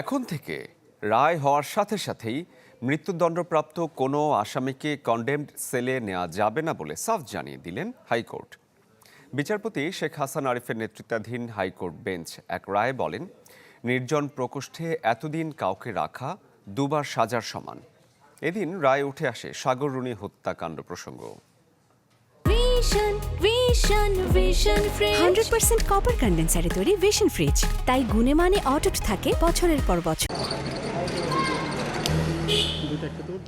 এখন থেকে রায় হওয়ার সাথে সাথেই মৃত্যুদণ্ডপ্রাপ্ত কোনো আসামিকে কন্ডেমড সেলে নেওয়া যাবে না বলে সাফ জানিয়ে দিলেন হাইকোর্ট। বিচারপতি শেখ হাসান আরিফের নেতৃত্বাধীন হাইকোর্ট বেঞ্চ এক রায়ে বলেন, নির্জন প্রকোষ্ঠে এতদিন কাউকে রাখা দুবার সাজার সমান। এদিন রায় উঠে আসে সাগররুণী হত্যাকাণ্ড প্রসঙ্গ। Vision Vision Vision fridge hundred percent copper কন্ডেন্সারে তৈরি ভিশন ফ্রিজ তাই গুণে মানে অটুট থাকে বছরের পর বছর।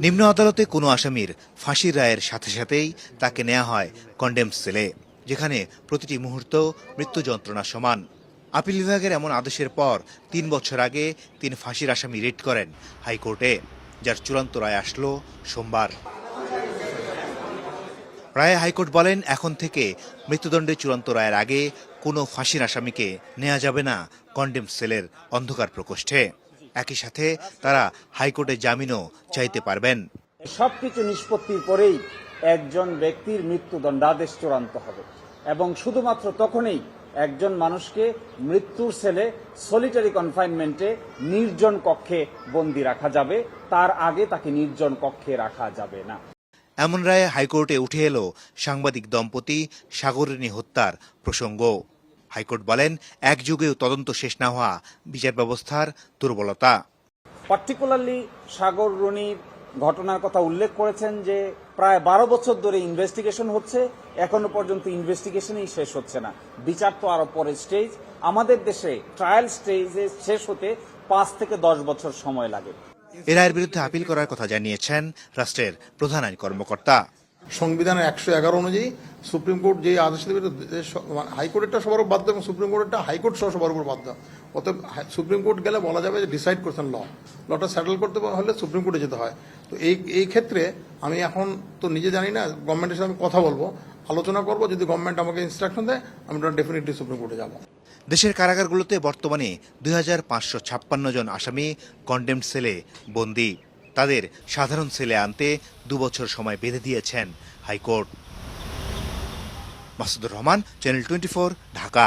নিম্ন আদালতে কোনো আসামির ফাঁসির রায়ের সাথে সাথেই তাকে নেওয়া হয় কন্ডেম সেলে যেখানে প্রতিটি মুহূর্ত মৃত্যু যন্ত্রণা সমান। আপিল বিভাগের এমন আদেশের পর তিন বছর আগে তিনি ফাঁসির আসামি রিট করেন হাইকোর্টে যার চূড়ান্ত রায় আসলো সোমবার। রায়ে হাইকোর্ট বলেন, এখন থেকে মৃত্যুদণ্ডের চূড়ান্ত রায়ের আগে কোনো ফাঁসির আসামিকে নেওয়া যাবে না কন্ডেম সেলের অন্ধকার প্রকোষ্ঠে। একই সাথে তারা হাইকোর্টে জামিনও চাইতে পারবেন। সবকিছু নিষ্পত্তির পরেই একজন ব্যক্তির মৃত্যুদণ্ডাদেশ চূড়ান্ত হবে এবং শুধুমাত্র তখনই একজন মানুষকে মৃত্যুর সেলে সলিটারি কনফাইনমেন্টে নির্জন কক্ষে বন্দি রাখা যাবে, তার আগে তাকে নির্জন কক্ষে রাখা যাবে না। এমন রায়ে হাইকোর্টে উঠে এলো সাংবাদিক দম্পতি সাগরিনী হত্যার প্রসঙ্গ। হাইকোর্ট বলেন এক যুগেও তদন্ত শেষ না হওয়া বিচার ব্যবস্থার দুর্বলতা। পার্টিকুলারলি সাগর রনির ঘটনার কথা উল্লেখ করেছেন যে প্রায় বারো বছর ধরে ইনভেস্টিগেশন হচ্ছে, এখনও পর্যন্ত ইনভেস্টিগেশনই শেষ হচ্ছে না। বিচার তো আরও পরের স্টেজ। আমাদের দেশে ট্রায়াল স্টেজে শেষ হতে পাঁচ থেকে দশ বছর সময় লাগে। এ রায়ের বিরুদ্ধে আপিল করার কথা জানিয়েছেন রাষ্ট্রের প্রধান আইন কর্মকর্তা। সংবিধানের একশো এগারো অনুযায়ী সুপ্রিম কোর্ট যে আদেশ দেবে মানে হাইকোর্টেরটা সবার উপর বাধ্য এবং সুপ্রিম কোর্টেরটা হাইকোর্ট সহ সবার উপর বাধ্য। অতএব সুপ্রিম কোর্ট গেলে বলা যাবে যে ডিসাইড করছেন ল। লটা সেটেল করতে হলে সুপ্রিম কোর্টে যেতে হয়। তো এই এই ক্ষেত্রে আমি এখন তো নিজে জানি না, গভর্নমেন্টের সাথে আমি কথা বলব, আলোচনা করব, যদি গভর্নমেন্ট আমাকে ইনস্ট্রাকশন দেয়, আমি ডেফিনেটলি সুপ্রিম কোর্টে যাব। দেশের কারাগারগুলোতে বর্তমানে দুই হাজার পাঁচশো ছাপ্পান্ন জন আসামি কন্ডেমড সেলে বন্দী। তাদের সাধারণ সেলে আনতে দুবছর সময় বেঁধে দিয়েছেন high court. Masudur Rahman channel twenty Dhaka.